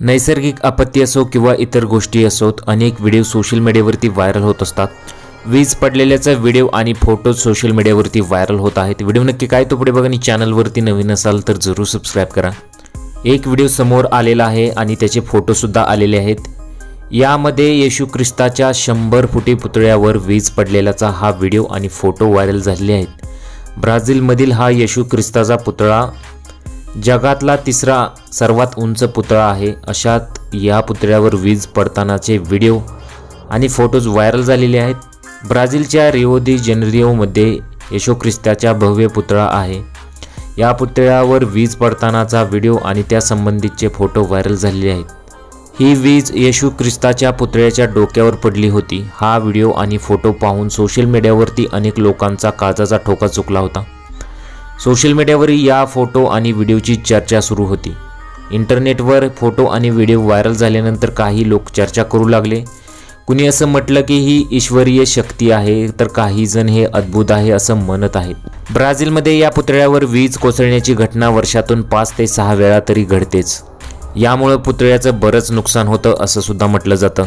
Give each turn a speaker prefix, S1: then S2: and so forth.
S1: नैसर्गिक आपत्ती असो किंवा इतर गोष्टी असोत अनेक व्हिडिओ सोशल मीडियावरती व्हायरल होत असतात. वीज पडलेल्याचा व्हिडिओ आणि फोटो सोशल मीडियावरती व्हायरल होत आहेत. व्हिडिओ नक्की काय तो पुढे बघा आणि चॅनलवरती नवीन असाल तर जरूर सबस्क्राईब करा. एक व्हिडिओ समोर आलेला आहे आणि त्याचे फोटोसुद्धा आलेले आहेत. यामध्ये येशू ख्रिस्ताच्या शंभर फुटी पुतळ्यावर वीज पडलेल्याचा हा व्हिडिओ आणि फोटो व्हायरल झालेले आहेत. ब्राझीलमधील हा येशू ख्रिस्ताचा पुतळा जगातला तिसरा सर्वात उंच पुतळा आहे. अशात या पुतळ्यावर वीज पडतानाचे व्हिडिओ आणि फोटोज व्हायरल झालेले आहेत. ब्राझीलच्या रिओ दी येशो येशू ख्रिस्ताच्या भव्य पुतळा आहे. या पुतळ्यावर वीज पडतानाचा व्हिडिओ आणि त्यासंबंधीचे फोटो व्हायरल झालेले आहेत. ही वीज येशू ख्रिस्ताच्या पुतळ्याच्या डोक्यावर पडली होती. हा व्हिडिओ आणि फोटो पाहून सोशल मीडियावरती अनेक लोकांचा काजाचा ठोका चुकला होता. सोशल मीडियावरही या फोटो आणि व्हिडिओची चर्चा सुरू होती. इंटरनेटवर फोटो आणि व्हिडिओ व्हायरल झाल्यानंतर काही लोक चर्चा करू लागले. कुणी असं म्हटलं की ही ईश्वरीय शक्ती आहे तर काही जण हे अद्भुत आहे असं म्हणत आहेत. ब्राझीलमध्ये या पुतळ्यावर वीज कोसळण्याची घटना वर्षातून पाच ते सहा वेळा तरी घडतेच. यामुळं पुतळ्याचं बरंच नुकसान होतं असं सुद्धा म्हटलं जातं.